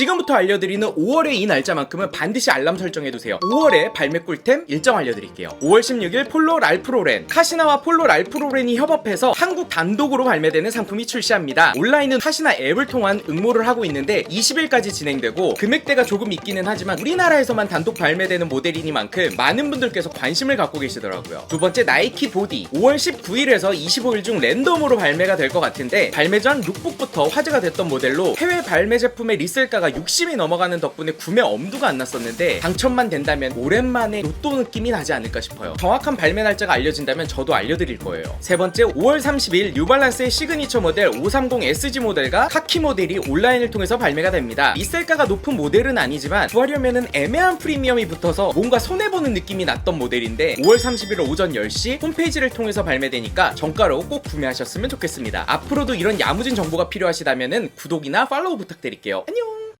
지금부터 알려드리는 5월의 이 날짜만큼은 반드시 알람 설정해두세요. 5월에 발매 꿀템 일정 알려드릴게요. 5월 16일 폴로 랄프로렌. 카시나와 폴로 랄프로렌이 협업해서 한국 단독으로 발매되는 상품이 출시합니다. 온라인은 카시나 앱을 통한 응모를 하고 있는데 20일까지 진행되고 금액대가 조금 있기는 하지만 우리나라에서만 단독 발매되는 모델이니만큼 많은 분들께서 관심을 갖고 계시더라고요. 두 번째 나이키 보디. 5월 19일에서 25일 중 랜덤으로 발매가 될 것 같은데 발매 전 룩북부터 화제가 됐던 모델로 해외 발매 제품의 리셀가가 60이 넘어가는 덕분에 구매 엄두가 안 났었는데 당첨만 된다면 오랜만에 로또 느낌이 나지 않을까 싶어요. 정확한 발매 날짜가 알려진다면 저도 알려드릴 거예요. 세 번째 5월 30일 뉴발란스의 시그니처 모델 530 SG 모델과 카키 모델이 온라인을 통해서 발매가 됩니다. 리셀가가 높은 모델은 아니지만 구하려면은 애매한 프리미엄이 붙어서 뭔가 손해보는 느낌이 났던 모델인데 5월 30일 오전 10시 홈페이지를 통해서 발매되니까 정가로 꼭 구매하셨으면 좋겠습니다. 앞으로도 이런 야무진 정보가 필요하시다면은 구독이나 팔로우 부탁드릴게요. 안녕